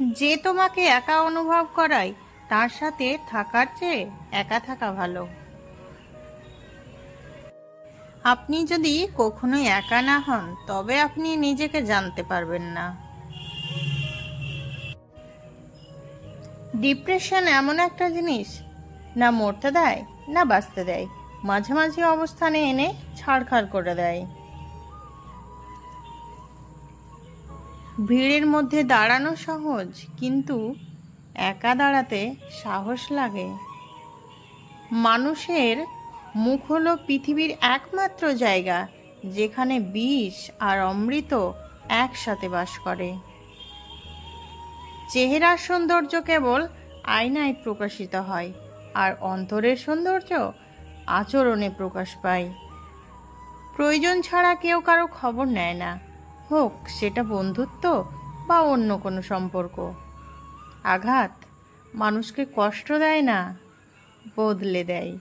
যে তোমাকে একা অনুভব করায়, তার সাথে থাকার চেয়ে একা থাকা ভালো। আপনি যদি কখনোই একা না হন, তবে আপনি নিজেকে জানতে পারবেন না। ডিপ্রেশন এমন একটা জিনিস, না মরতে দেয়, না বাঁচতে দেয়। মাঝে মাঝে অবস্থানে এনে ছাড়খাড় করে দেয়। ভিড়ের মধ্যে দাঁড়ানো সহজ, কিন্তু একা দাঁড়াতে সাহস লাগে। মানুষের মুখ হলো পৃথিবীর একমাত্র জায়গা, যেখানে বিষ আর অমৃত একসাথে বাস করে। চেহারার সৌন্দর্য কেবল আয়নায় প্রকাশিত হয়, আর অন্তরের সৌন্দর্য আচরণে প্রকাশ পায়। প্রয়োজন ছাড়া কেউ কারও খবর নেয় না। হোক সেটা বন্ধুত্ব বা অন্য কোনো সম্পর্ক। আঘাত মানুষকে কষ্ট দেয় না বদলে দেয়।